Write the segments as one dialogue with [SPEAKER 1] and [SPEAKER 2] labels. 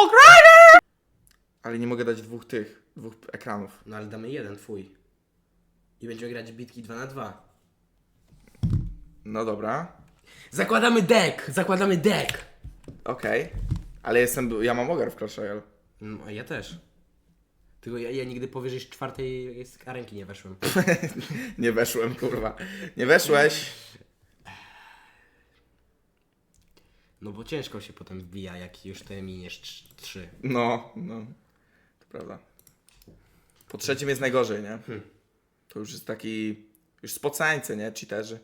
[SPEAKER 1] Hog Rider!
[SPEAKER 2] Ale nie mogę dać dwóch tych, dwóch ekranów.
[SPEAKER 1] No ale damy jeden twój. I będziemy grać bitki 2 na 2
[SPEAKER 2] No dobra.
[SPEAKER 1] Zakładamy deck! Zakładamy deck!
[SPEAKER 2] Okej. Ale jestem, ja mam ogar w Clash Royale.
[SPEAKER 1] No, a ja też. Tylko ja, ja nigdy powyżej czwartej z arenki nie weszłem.
[SPEAKER 2] Nie weszłem, kurwa. Nie weszłeś.
[SPEAKER 1] No bo ciężko się potem wbija, jak już te miniesz trz- trzy.
[SPEAKER 2] No, no. To prawda. Po trzecim jest najgorzej, nie? To już jest taki... Już spocańce, nie? Cheaterzy.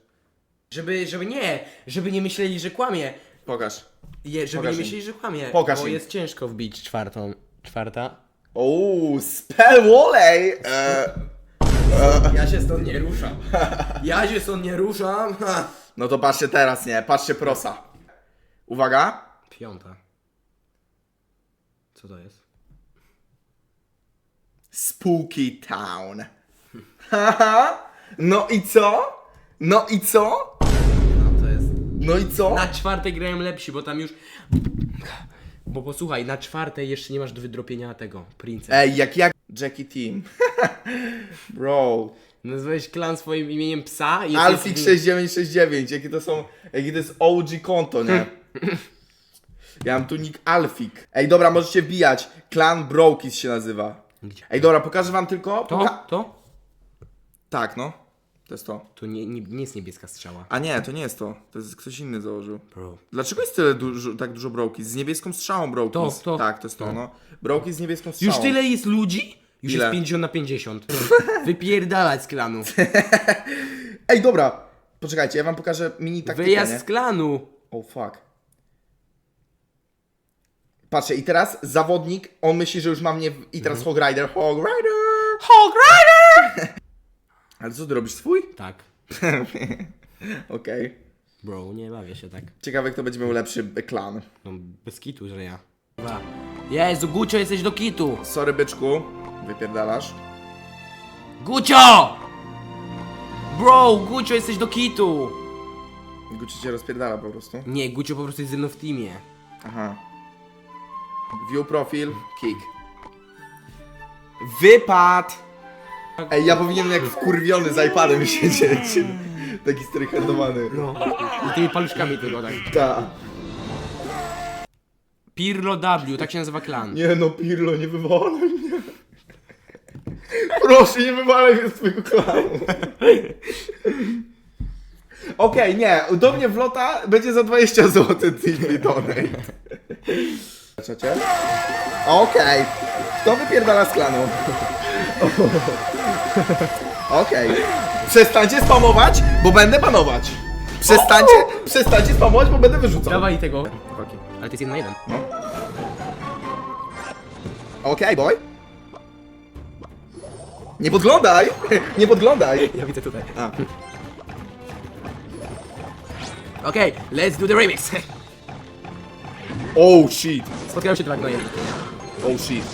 [SPEAKER 1] Żeby, żeby nie, żeby nie myśleli, że kłamie.
[SPEAKER 2] Pokaż.
[SPEAKER 1] Je, żeby
[SPEAKER 2] Pokaż
[SPEAKER 1] nie
[SPEAKER 2] im.
[SPEAKER 1] myśleli, że kłamie.
[SPEAKER 2] Pokaż
[SPEAKER 1] bo
[SPEAKER 2] im.
[SPEAKER 1] jest ciężko wbić czwartą. Czwarta.
[SPEAKER 2] Ooo, spell volley! E,
[SPEAKER 1] Ja się stąd nie ruszam. Ja się stąd nie ruszam. Ha.
[SPEAKER 2] no to patrzcie teraz, nie? Patrzcie prosa. Uwaga.
[SPEAKER 1] Piąta. Co to jest?
[SPEAKER 2] Spooky Town. Haha. no i co? No i co?
[SPEAKER 1] No to jest.
[SPEAKER 2] No i co?
[SPEAKER 1] Na czwartej grałem lepsi, bo tam już. Bo posłuchaj, na czwartej jeszcze nie masz do wydropienia tego, Prince'a.
[SPEAKER 2] Ej, jak jak Jackie Team. Bro.
[SPEAKER 1] Nazwałeś klan swoim imieniem psa i
[SPEAKER 2] Alfik
[SPEAKER 1] jesteś-
[SPEAKER 2] 6969, jakie to są, jakie to jest OG konto, nie? Ja mam tu nick Alfik. Ej, dobra, możecie wbijać. Klan Brokis się nazywa.
[SPEAKER 1] Gdzie?
[SPEAKER 2] Ej, dobra, pokażę wam tylko.
[SPEAKER 1] To?
[SPEAKER 2] Poka-
[SPEAKER 1] To?
[SPEAKER 2] tak, no. To jest to.
[SPEAKER 1] To nie, nie, nie jest niebieska strzała.
[SPEAKER 2] A nie, to nie jest to. To jest ktoś inny założył.
[SPEAKER 1] Bro.
[SPEAKER 2] Dlaczego jest tyle dużo, tak dużo Brokis? Z niebieską strzałą Brokis.
[SPEAKER 1] To, to.
[SPEAKER 2] Tak, to jest to, no. Brokis z niebieską strzałą.
[SPEAKER 1] Już tyle jest ludzi? Już
[SPEAKER 2] Ile?
[SPEAKER 1] jest 50 na 50. Wypierdalać z klanu.
[SPEAKER 2] Ej, dobra. Poczekajcie, ja wam pokażę mini taktykę,
[SPEAKER 1] Wyjazd
[SPEAKER 2] nie?
[SPEAKER 1] z klanu.
[SPEAKER 2] Oh fuck. Patrzcie, i teraz zawodnik, on myśli, że już ma mnie. w- I teraz Hog Rider, Hog Rider!
[SPEAKER 1] Hog Rider!
[SPEAKER 2] Ale co ty robisz swój?
[SPEAKER 1] Tak.
[SPEAKER 2] Okej.
[SPEAKER 1] Bro, nie bawię się tak.
[SPEAKER 2] Ciekawe, kto będzie miał lepszy klan.
[SPEAKER 1] No, bez kitu, że ja. Dwa. Jezu, Gucio, jesteś do kitu.
[SPEAKER 2] Sorry, byczku. Wypierdalasz.
[SPEAKER 1] Gucio! Bro, Gucio, jesteś do kitu.
[SPEAKER 2] Gucci cię rozpierdala po prostu.
[SPEAKER 1] Nie, Gucio po prostu jest ze mną w teamie.
[SPEAKER 2] Aha. View profil, kick. Wypad! Ej, ja powinienem jak wkurwiony z iPadem siedzieć. Taki strychandowany.
[SPEAKER 1] No. I tymi paluszkami tylko tak.
[SPEAKER 2] Ta.
[SPEAKER 1] Pirlo W, tak się nazywa klan.
[SPEAKER 2] Nie no, Pirlo, nie wywalaj mnie. Proszę, nie wywalaj mnie z twojego klanu. Okej, nie, do mnie wlota będzie za 20 zł Tiffy Donate. Zobaczycie? Okej, kto wypierdala z klanu? Okej, przestańcie spamować, bo będę banować. Przestańcie, przestańcie spamować, bo będę wyrzucał.
[SPEAKER 1] Dawaj tego. Ale to jest jeden na jeden.
[SPEAKER 2] Okej, boy. Nie podglądaj! Nie podglądaj!
[SPEAKER 1] Ja widzę tutaj.
[SPEAKER 2] A.
[SPEAKER 1] Okej, let's do the remix.
[SPEAKER 2] Oh shit!
[SPEAKER 1] Spotkają się dwa gnoje.
[SPEAKER 2] Oh shit.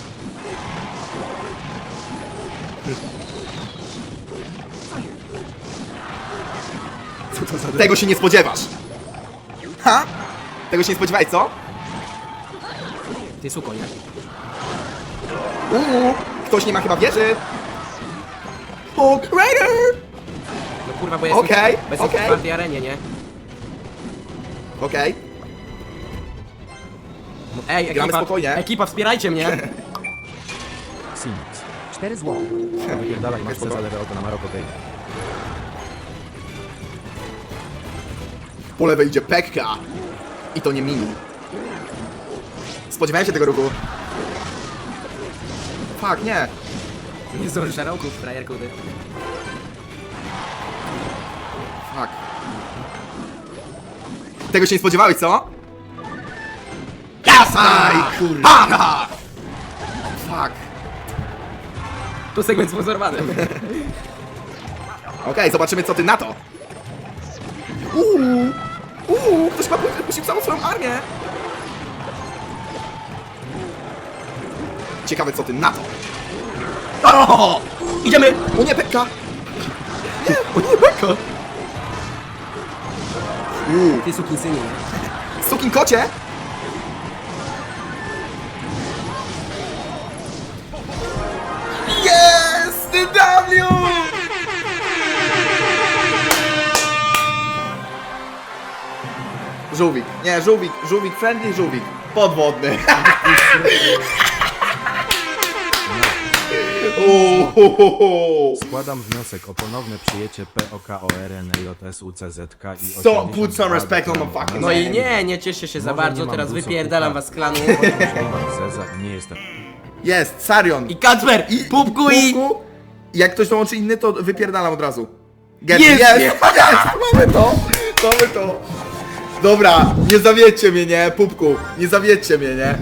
[SPEAKER 1] Co to za...
[SPEAKER 2] Tego się nie spodziewasz! Ha? Tego się nie spodziewaj, co?
[SPEAKER 1] Ty suko, nie?
[SPEAKER 2] Uuu, ktoś nie ma chyba wieży! Hawk Rider!
[SPEAKER 1] No kurwa, bo ja
[SPEAKER 2] Okej,
[SPEAKER 1] jestem, bo jestem
[SPEAKER 2] okej.
[SPEAKER 1] w czwartej arenie, nie?
[SPEAKER 2] Okej.
[SPEAKER 1] Ej,
[SPEAKER 2] Gramy
[SPEAKER 1] ekipa,
[SPEAKER 2] spokojnie.
[SPEAKER 1] ekipa, wspierajcie mnie!
[SPEAKER 3] Sims. 4 zł. Wypierdalaj, masz Cezar auto na Maroko Bay.
[SPEAKER 2] Po lewej idzie Pekka. I to nie mini. Spodziewałem się tego ruchu. Fuck, nie.
[SPEAKER 1] Nie zdążysz szarałków, frajerku, ty.
[SPEAKER 2] Fuck. Tego się nie spodziewałeś, co? Jasaj, kurwa! Fuck.
[SPEAKER 1] To segment sponsorowany.
[SPEAKER 2] Okej, zobaczymy co ty na to. Uuu, uuu, ktoś ma puścił całą swoją armię. Ciekawe co ty na to. O! Idziemy! O nie, Pekka! Nie, o nie, Pekka! Uuu,
[SPEAKER 1] Ty sukinsynie.
[SPEAKER 2] sukin kocie! Żółwik. Nie, żółwik, żółwik friendly, żółwik. Podwodny.
[SPEAKER 3] Składam wniosek o ponowne przyjęcie POKORNJSUCZK i
[SPEAKER 2] So,
[SPEAKER 3] 82
[SPEAKER 2] put some respect on my fucking
[SPEAKER 1] No i
[SPEAKER 2] name.
[SPEAKER 1] nie, nie cieszcie się za
[SPEAKER 3] Może
[SPEAKER 1] bardzo,
[SPEAKER 3] nie mam
[SPEAKER 1] teraz wypierdalam was z klanu.
[SPEAKER 3] Nie zeza jestem...
[SPEAKER 2] Jest, Sarion.
[SPEAKER 1] I Kacper, i pupku i...
[SPEAKER 2] Jak ktoś dołączy inny, to wypierdalam od razu. Get,
[SPEAKER 1] jest.
[SPEAKER 2] jest, mamy to, mamy to. Dobra, nie zawiedźcie mnie, nie, pupku, nie zawiedźcie mnie, nie.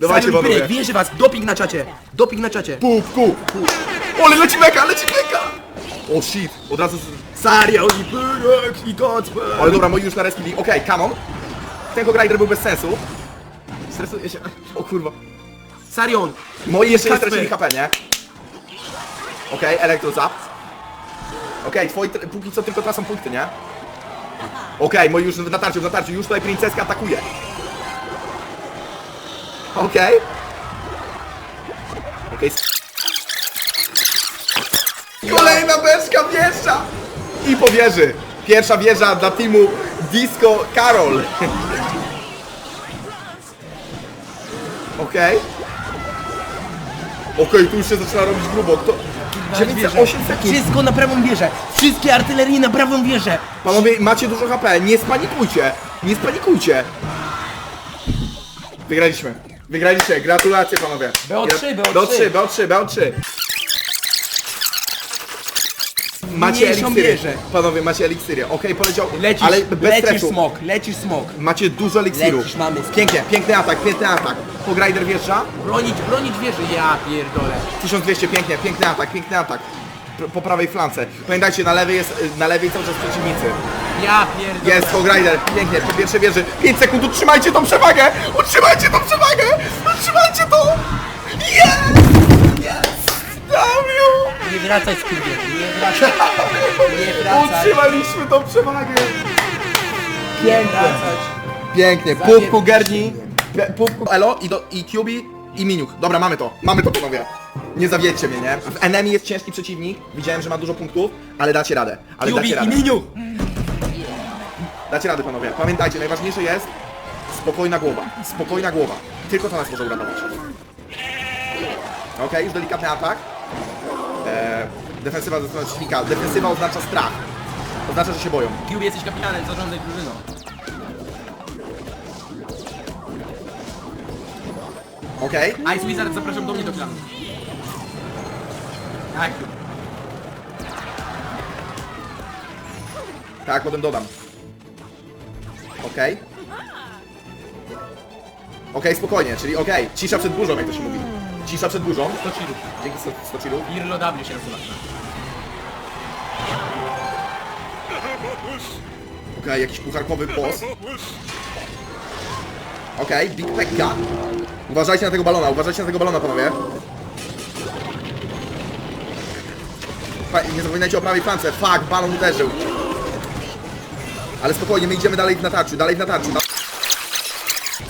[SPEAKER 2] Dawajcie
[SPEAKER 1] Simon
[SPEAKER 2] panowie.
[SPEAKER 1] Wierzę was, doping na czacie, doping na czacie.
[SPEAKER 2] Pupku. Ole, leci meka, leci meka. O shit, od razu...
[SPEAKER 1] I Pyrek i Kacper.
[SPEAKER 2] Ale dobra, moi już na rescue bili. Okej, come on. Ten Grider był bez sensu. Stresuję się. O kurwa.
[SPEAKER 1] Sarion,
[SPEAKER 2] Moi jeszcze nie
[SPEAKER 1] Kacper.
[SPEAKER 2] stracili HP, nie? Okej, Electro Zap. Okej, twoi tr- póki co tylko tracą punkty, nie? Okej, moi już w natarciu, w natarciu, już tutaj princeska atakuje. Okej. Okej. Kolejna beczka wjeżdża! I po wieży. Pierwsza wieża dla teamu Disco Carol. Okej. Okej, tu już się zaczyna robić grubo. Kto? 908 sekund.
[SPEAKER 1] Wszystko na prawą wieżę, wszystkie artylerie na prawą wieżę.
[SPEAKER 2] Panowie, macie dużo HP, nie spanikujcie. Nie spanikujcie. Wygraliśmy. Wygraliście, gratulacje panowie.
[SPEAKER 1] BO3, BO3.
[SPEAKER 2] BO3, BO3, BO3. Macie
[SPEAKER 1] Mniejszą wieżę.
[SPEAKER 2] Panowie, macie eliksiry. Okej, poleciał,
[SPEAKER 1] Lecisz,
[SPEAKER 2] ale bez
[SPEAKER 1] lecisz
[SPEAKER 2] stresu.
[SPEAKER 1] smok, lecisz smok.
[SPEAKER 2] Macie dużo eliksirów.
[SPEAKER 1] Lecisz, mamy.
[SPEAKER 2] Pięknie, piękny atak, piękny atak. Pogrider wjeżdża.
[SPEAKER 1] Bronić, bronić wieży, ja pierdolę.
[SPEAKER 2] 1200, pięknie, piękny atak, piękny atak. P- Po prawej flance. Pamiętajcie, na lewej jest, na lewej cały czas przeciwnicy.
[SPEAKER 1] Ja pierdolę.
[SPEAKER 2] Jest Hogrider, pięknie, po pierwszej wieży. 5 sekund, utrzymajcie tą przewagę! Utrzymajcie tą przewagę! Utrzymajcie to! Jest! Jest! W!
[SPEAKER 1] Nie wracaj z kurwie, nie wracaj. Nie wracaj.
[SPEAKER 2] Utrzymaliśmy tą przewagę!
[SPEAKER 1] Nie wracać.
[SPEAKER 2] Pięknie,
[SPEAKER 1] Zabier-
[SPEAKER 2] pupku Gerni, Pe- pupku Elo i, do, i QB i Miniuk. Dobra, mamy to, mamy to panowie. Nie zawiedźcie mnie, nie? W Enemy jest ciężki przeciwnik, widziałem, że ma dużo punktów, ale dacie radę. Ale
[SPEAKER 1] Jubi
[SPEAKER 2] dacie
[SPEAKER 1] i
[SPEAKER 2] radę.
[SPEAKER 1] Miniu.
[SPEAKER 2] Dacie radę panowie. Pamiętajcie, najważniejsze jest spokojna głowa. Spokojna głowa. Tylko to nas może uratować. Okej, już delikatny atak. Defensywa ze strony przeciwnika. Defensywa oznacza strach. Oznacza, że się boją.
[SPEAKER 1] Jubi jesteś kapitanem, zarządzaj drużyną.
[SPEAKER 2] Okej?
[SPEAKER 1] Ice Wizard zapraszam do mnie do klanu. Tak.
[SPEAKER 2] Tak, potem dodam. Okej. Okej, spokojnie, czyli okej. Cisza przed burzą, jak to się mówi. Cisza przed burzą.
[SPEAKER 1] 100 chillów.
[SPEAKER 2] Dzięki 100 100 chillów.
[SPEAKER 1] Irlo W się nazywa.
[SPEAKER 2] Okej, jakiś pucharkowy boss. Okej, Big Pekka. Uważajcie na tego balona, uważajcie na tego balona, panowie. Pa, nie zapominajcie o prawej flance. Fuck, balon uderzył. Ale spokojnie, my idziemy dalej w natarciu, dalej w natarciu. Na...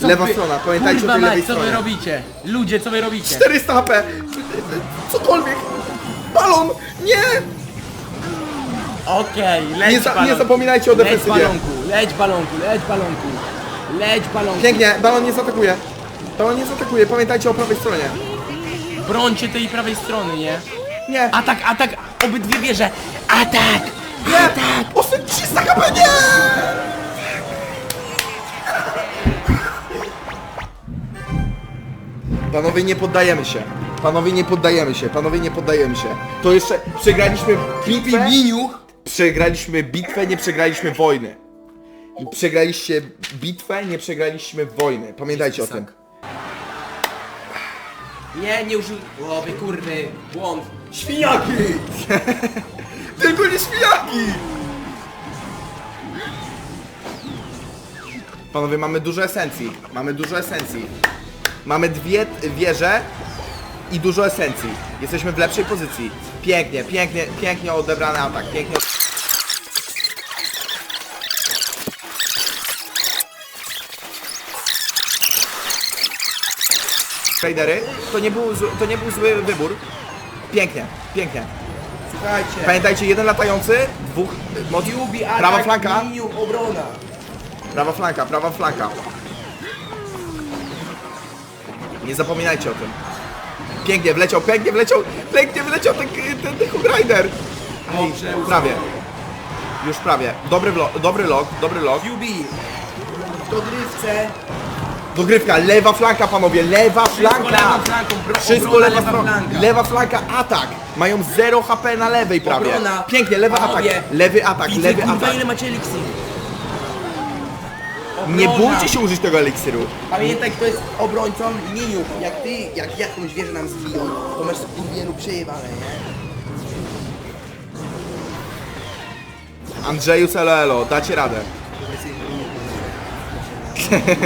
[SPEAKER 1] Co
[SPEAKER 2] Lewa
[SPEAKER 1] wy-
[SPEAKER 2] strona, pamiętajcie
[SPEAKER 1] Kurwa
[SPEAKER 2] o tej lewej
[SPEAKER 1] mać, co wy
[SPEAKER 2] stronie.
[SPEAKER 1] robicie? Ludzie, co wy robicie?
[SPEAKER 2] 400 HP! Cokolwiek! Balon! Nie!
[SPEAKER 1] Okej, leć
[SPEAKER 2] Nie, za, nie
[SPEAKER 1] balonku.
[SPEAKER 2] zapominajcie o
[SPEAKER 1] Leć
[SPEAKER 2] defensywie.
[SPEAKER 1] balonku, leć balonku, leć balonku. Leć balonku.
[SPEAKER 2] Pięknie, balon nie zaatakuje. Balon nie zaatakuje, pamiętajcie o prawej stronie.
[SPEAKER 1] Brońcie tej prawej strony, nie?
[SPEAKER 2] Nie!
[SPEAKER 1] Atak, atak, obydwie wieże. Atak!
[SPEAKER 2] Nie! Ostry 300 HP, nie! Panowie, nie poddajemy się. Panowie, nie poddajemy się. Panowie, nie poddajemy się. To jeszcze przegraliśmy bitwę. Przegraliśmy bitwę, nie przegraliśmy wojny. Przegraliście bitwę, nie przegraliśmy wojny. Pamiętajcie o tym.
[SPEAKER 1] Nie, nie użył... O, wy kurwy, błąd.
[SPEAKER 2] Świniaki! Tylko nie świniaki! Panowie, mamy dużo esencji. Mamy dużo esencji. Mamy dwie wieże i dużo esencji. Jesteśmy w lepszej pozycji. Pięknie, pięknie, pięknie odebrany atak. Pięknie. Raidery, to nie był, zły, to nie był zły wybór. Pięknie, pięknie.
[SPEAKER 1] Słuchajcie.
[SPEAKER 2] Pamiętajcie, jeden latający, dwóch mod...
[SPEAKER 1] Jubi,
[SPEAKER 2] Prawa flanka.
[SPEAKER 1] Obrona.
[SPEAKER 2] Prawa flanka, prawa flanka. Nie zapominajcie o tym. Pięknie wleciał, pięknie wleciał, pięknie wleciał ten, ten, ten Hook Rider. Ej,
[SPEAKER 1] Dobrze,
[SPEAKER 2] prawie. Już prawie. Dobry, dobry log, dobry log.
[SPEAKER 1] QB! W dogrywce!
[SPEAKER 2] Dogrywka, lewa flanka panowie, lewa
[SPEAKER 1] Wszystko
[SPEAKER 2] flanka.
[SPEAKER 1] flanką,
[SPEAKER 2] Wszystko
[SPEAKER 1] obrona,
[SPEAKER 2] lewa,
[SPEAKER 1] lewa
[SPEAKER 2] flanka. Lewa flanka, atak. Mają 0 HP na lewej prawie.
[SPEAKER 1] Obrona.
[SPEAKER 2] Pięknie, lewy atak. Lewy atak,
[SPEAKER 1] Widzę,
[SPEAKER 2] lewy
[SPEAKER 1] kurwa,
[SPEAKER 2] atak.
[SPEAKER 1] ile macie eliksir.
[SPEAKER 2] Nie
[SPEAKER 1] Obrona.
[SPEAKER 2] bójcie się użyć tego eliksiru.
[SPEAKER 1] Pamiętaj, kto jest obrońcą miniu. Jak ty, jak jakąś wieżę nam zbiją, to masz kurwielu przejebane, nie?
[SPEAKER 2] Andrzeju Celelo, dacie radę.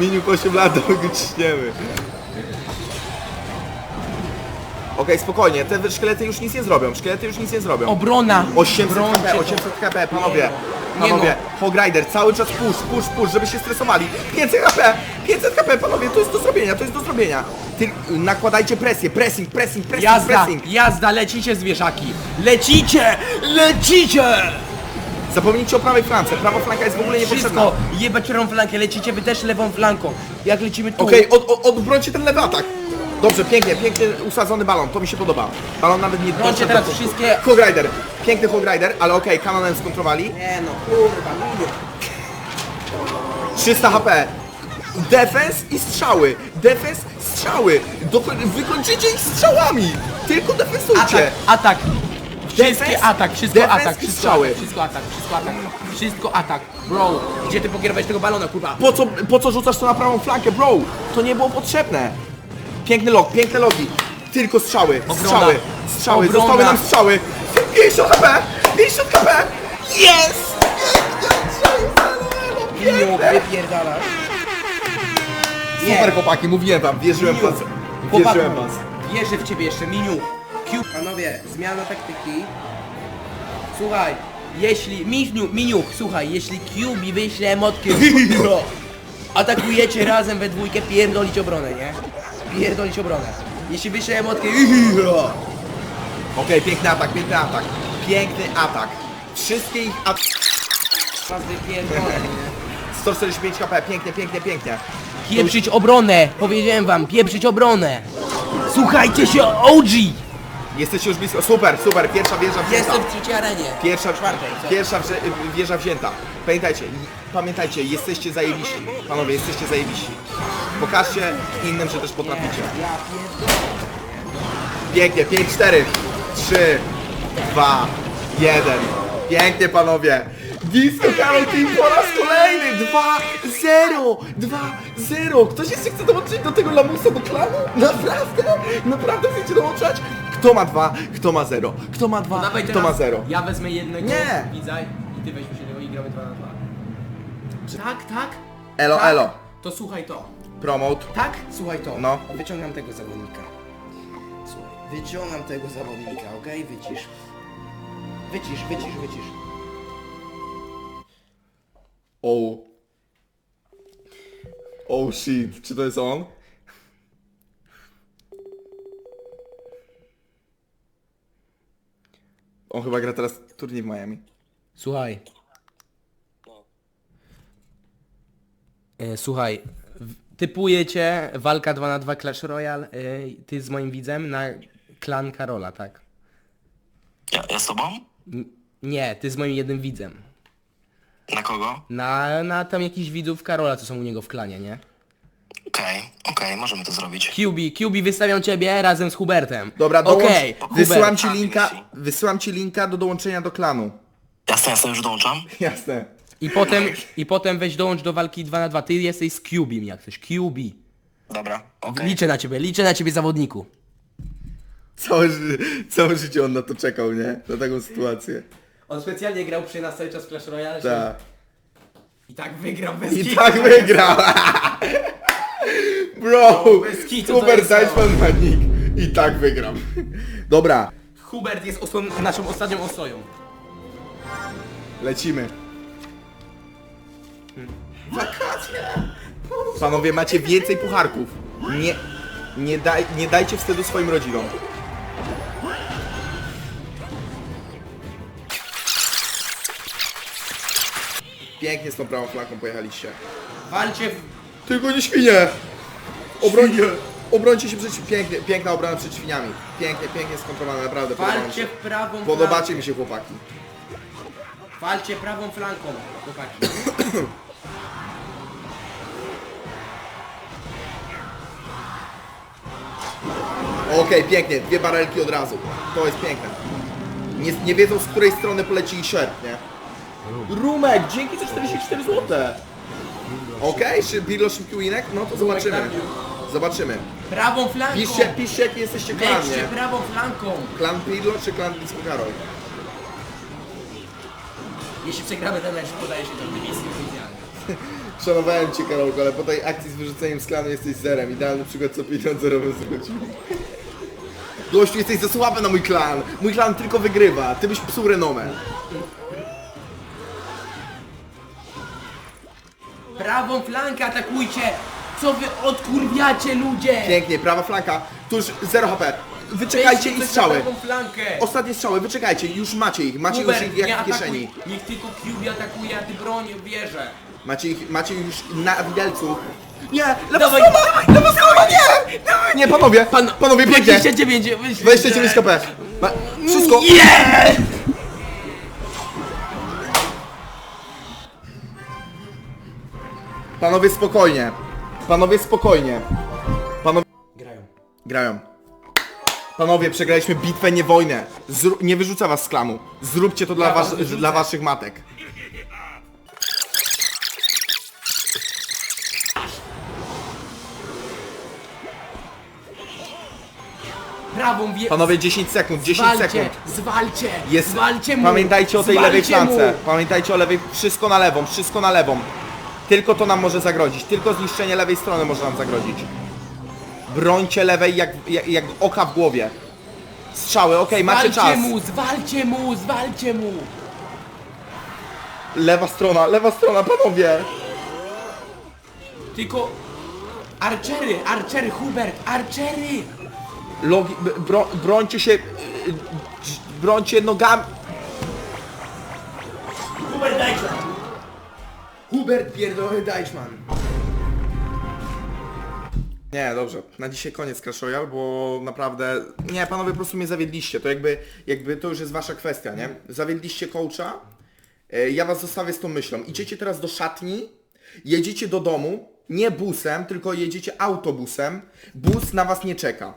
[SPEAKER 2] Miniu 8 lat, go ciśniemy. Okej, spokojnie, te szkielety już nic nie zrobią, szkielety już nic nie zrobią.
[SPEAKER 1] Obrona!
[SPEAKER 2] 800
[SPEAKER 1] Brońcie
[SPEAKER 2] HP,
[SPEAKER 1] to.
[SPEAKER 2] 800 HP, panowie.
[SPEAKER 1] No.
[SPEAKER 2] Panowie, Hog Rider, cały czas push, push, push, żeby się stresowali. 500 HP, 500 HP, panowie, to jest do zrobienia, to jest do zrobienia. Ty, nakładajcie presję, pressing, pressing, pressing,
[SPEAKER 1] Jazda,
[SPEAKER 2] pressing.
[SPEAKER 1] jazda, lecicie zwierzaki! Lecicie! Lecicie!
[SPEAKER 2] Zapomnijcie o prawej flance, prawa flanka jest w ogóle niepotrzebna.
[SPEAKER 1] Wszystko, jebać lewą flankę, lecicie wy też lewą flanką. Jak lecimy tu...
[SPEAKER 2] Okej, od, od, odbrońcie ten lewy atak. Dobrze, pięknie, pięknie usadzony balon, to mi się podoba. Balon nawet nie doszedł
[SPEAKER 1] teraz wszystkie-
[SPEAKER 2] Hog Rider, piękny Hog Rider, ale okej, kanonem skontrowali.
[SPEAKER 1] Nie no, kurwa, miniu.
[SPEAKER 2] 300 HP. Defens i strzały. Defens, strzały. Do, wykończycie ich strzałami. Tylko defensujcie.
[SPEAKER 1] Atak, atak! Wszystkie
[SPEAKER 2] Defense,
[SPEAKER 1] atak, wszystko
[SPEAKER 2] defense
[SPEAKER 1] atak,
[SPEAKER 2] i
[SPEAKER 1] wszystko
[SPEAKER 2] strzały.
[SPEAKER 1] atak, wszystko atak, wszystko atak, wszystko atak. Bro, gdzie ty pokierowałeś tego balona, kurwa?
[SPEAKER 2] Po co, po co rzucasz to na prawą flankę, bro? To nie było potrzebne. Piękny log, piękne logi. Tylko strzały,
[SPEAKER 1] Obrona.
[SPEAKER 2] strzały, strzały.
[SPEAKER 1] Obrona.
[SPEAKER 2] Zostały nam strzały. 50 HP, 50 HP. Jest!
[SPEAKER 1] Wypierdalasz.
[SPEAKER 2] Super chłopaki, mówiłem wam, wierzyłem w was. Wierzyłem w was.
[SPEAKER 1] Wierzę w ciebie jeszcze, Miniu. Q... Panowie, zmiana taktyki. Słuchaj, jeśli... Miniu, Miniu, słuchaj, jeśli QB wyśle emotkę atakujecie razem we dwójkę, pierdolić obronę, nie? Pierdolić obronę. Jeśli wyśle emotkę
[SPEAKER 2] Okej, piękny atak, piękny atak. Piękny atak. Wszystkie ich at...
[SPEAKER 1] was wypierdolę, nie?
[SPEAKER 2] 145 HP, pięknie, pięknie, pięknie.
[SPEAKER 1] Pieprzyć obronę! Powiedziałem wam, pieprzyć obronę! Słuchajcie się OG!
[SPEAKER 2] Jesteście już blisko. Super, super, pierwsza wieża wzięta.
[SPEAKER 1] Jestem w trzeciej arenie.
[SPEAKER 2] Pierwsza,
[SPEAKER 1] czwartej. co?
[SPEAKER 2] pierwsza wrze- wieża wzięta. Pamiętajcie, pamiętajcie, jesteście zajebiści. Panowie, jesteście zajebiści. Pokażcie innym, że też potraficie.
[SPEAKER 1] Ja pierdolę.
[SPEAKER 2] Pięknie, 5, 4, 3, 2, 1. Pięknie panowie. Disco Carol Team po raz kolejny 2-0! 2-0! Ktoś jeszcze chce dołączyć do tego lamusa do klanu? Naprawdę? Naprawdę chcecie dołączać? Kto ma 2? Kto ma 0? Kto ma 2?
[SPEAKER 1] Dawaj
[SPEAKER 2] Kto
[SPEAKER 1] teraz,
[SPEAKER 2] ma 0?
[SPEAKER 1] Ja wezmę jednego
[SPEAKER 2] Nie.
[SPEAKER 1] widza i ty weźmiesz jednego i gramy 2 na 2. Tak, tak?
[SPEAKER 2] Elo,
[SPEAKER 1] tak?
[SPEAKER 2] elo.
[SPEAKER 1] To słuchaj to.
[SPEAKER 2] Promote.
[SPEAKER 1] Tak? Słuchaj to.
[SPEAKER 2] No.
[SPEAKER 1] Wyciągam tego zawodnika. Słuchaj, wyciągam tego zawodnika, okej? Wycisz. Wycisz, wycisz, wycisz.
[SPEAKER 2] Oh. Oh shit, czy to jest on? On chyba gra teraz turniej w Miami.
[SPEAKER 1] Słuchaj. E, słuchaj, w- typuję cię, walka 2 na 2 Clash Royale, e, ty z moim widzem na klan Karola, tak?
[SPEAKER 4] Ja, ja z tobą?
[SPEAKER 1] N- nie, ty z moim jednym widzem.
[SPEAKER 4] Na kogo?
[SPEAKER 1] Na, na tam jakichś widzów Karola, co są u niego w klanie, nie?
[SPEAKER 4] Okej, okej, możemy to zrobić.
[SPEAKER 1] QB, QB wystawiam ciebie razem z Hubertem.
[SPEAKER 2] Dobra, dołącz,
[SPEAKER 1] Okej,
[SPEAKER 2] wysyłam
[SPEAKER 1] Hubert.
[SPEAKER 2] ci linka, wysyłam ci linka do dołączenia do klanu.
[SPEAKER 4] Jasne, jasne, już dołączam.
[SPEAKER 2] Jasne.
[SPEAKER 1] I potem, I potem weź dołącz do walki 2 na 2 Ty jesteś z QB jak coś. QB.
[SPEAKER 4] Dobra, okej.
[SPEAKER 1] Liczę na ciebie, liczę na ciebie zawodniku.
[SPEAKER 2] Całe, ży- całe życie on na to czekał, nie? Na taką sytuację.
[SPEAKER 1] On specjalnie grał przy nas cały czas Clash Royale.
[SPEAKER 2] Tak.
[SPEAKER 1] I tak wygrał bez
[SPEAKER 2] I tak wygrał! Bro!
[SPEAKER 1] bez kitu to
[SPEAKER 2] Hubert
[SPEAKER 1] jest
[SPEAKER 2] Deichmann na nick. I tak wygram. Dobra,
[SPEAKER 1] Hubert jest osłon- naszą ostatnią ostoją.
[SPEAKER 2] lecimy. Panowie, macie więcej pucharków. Nie, nie, daj, nie dajcie wstydu swoim rodzinom. Pięknie z tą prawą flanką pojechaliście.
[SPEAKER 1] Walcie w...
[SPEAKER 2] Tylko nie świnie! Obroń... Obrońcie się przed... Pięknie, piękna obrona przed świniami. Pięknie, pięknie skontrolowane, naprawdę. Podoba mi
[SPEAKER 1] Walcie
[SPEAKER 2] się.
[SPEAKER 1] prawą
[SPEAKER 2] Podobacie
[SPEAKER 1] flankę.
[SPEAKER 2] mi się chłopaki.
[SPEAKER 1] Walcie prawą flanką, chłopaki.
[SPEAKER 2] Okej, pięknie, dwie barelki od razu. To jest piękne. Nie, nie wiedzą z której strony poleci ich sierp, nie? Rumek, dzięki za 44 zł. Okej, czy Birlo szybki winek? No to zobaczymy. Zobaczymy.
[SPEAKER 1] Prawą flanką!
[SPEAKER 2] Piszcie, piszcie jaki jesteście klan,
[SPEAKER 1] Lećcie
[SPEAKER 2] nie?
[SPEAKER 1] prawą flanką!
[SPEAKER 2] Klan Pirlo czy klan Blisko Karol?
[SPEAKER 1] Jeśli przegramy ten mecz, podaje się do dymisji oficjalnej.
[SPEAKER 2] Szanowałem Cię Karolku, ale po tej akcji z wyrzuceniem z klanu jesteś zerem. Idealny przykład co pieniądze robią z ludźmi. Gościu, jesteś za słaby na mój klan. Mój klan tylko wygrywa. Ty byś psuł renomę.
[SPEAKER 1] Prawą flankę atakujcie! Co wy odkurwiacie ludzie?
[SPEAKER 2] Pięknie, prawa flanka. Tu już 0 HP. Wyczekajcie
[SPEAKER 1] Weźcie
[SPEAKER 2] i
[SPEAKER 1] coś
[SPEAKER 2] strzały.
[SPEAKER 1] prawą flankę!
[SPEAKER 2] Ostatnie strzały, wyczekajcie. Już macie ich. Macie już
[SPEAKER 1] Hubert,
[SPEAKER 2] ich
[SPEAKER 1] nie
[SPEAKER 2] jak w
[SPEAKER 1] atakuj.
[SPEAKER 2] kieszeni.
[SPEAKER 1] Niech tylko QB atakuje, a ty broń wierzę.
[SPEAKER 2] Macie ich, macie ich już na widelcu. Nie! Lewa
[SPEAKER 1] Dawaj.
[SPEAKER 2] strona! Lewa strona! Nie! Nie, panowie!
[SPEAKER 1] Pan,
[SPEAKER 2] Panowie, pięknie!
[SPEAKER 1] 29, myślę,
[SPEAKER 2] 29
[SPEAKER 1] że-
[SPEAKER 2] KP. Ma, wszystko.
[SPEAKER 1] Nie!
[SPEAKER 2] Panowie spokojnie. Panowie spokojnie. Panowie
[SPEAKER 1] Grają.
[SPEAKER 2] grają. Panowie, przegraliśmy bitwę, nie wojnę. Zró nie wyrzuca was z. Zróbcie to dla,
[SPEAKER 1] was
[SPEAKER 2] was
[SPEAKER 1] wyrzucę.
[SPEAKER 2] dla waszych matek.
[SPEAKER 1] Prawą wie...
[SPEAKER 2] Panowie, 10 sekund, 10
[SPEAKER 1] zwalcie,
[SPEAKER 2] sekund.
[SPEAKER 1] zwalcie,
[SPEAKER 2] Jest,
[SPEAKER 1] zwalcie mu!
[SPEAKER 2] pamiętajcie o tej
[SPEAKER 1] zwalcie
[SPEAKER 2] lewej flance.
[SPEAKER 1] Mu.
[SPEAKER 2] Pamiętajcie o lewej, wszystko na lewą, wszystko na lewą. Tylko to nam może zagrodzić, tylko zniszczenie lewej strony może nam zagrodzić. Brońcie lewej jak, jak, jak oka w głowie. Strzały, okej, macie
[SPEAKER 1] Zwalcie
[SPEAKER 2] czas.
[SPEAKER 1] mu, zwalcie mu, zwalcie mu!
[SPEAKER 2] Lewa strona, lewa strona, panowie.
[SPEAKER 1] Tylko... Archery, archery, Hubert, archery!
[SPEAKER 2] Logi, b- bro, brońcie się, y, y, brońcie nogami.
[SPEAKER 1] Hubert pierdolony Deichmann!
[SPEAKER 2] Nie, dobrze. Na dzisiaj koniec Clash Royale, bo naprawdę... Nie, panowie po prostu mnie zawiedliście. To jakby, jakby to już jest wasza kwestia, nie? Zawiedliście coacha. E, Ja was zostawię z tą myślą. Idziecie teraz do szatni, jedziecie do domu, nie busem, tylko jedziecie autobusem. Bus na was nie czeka.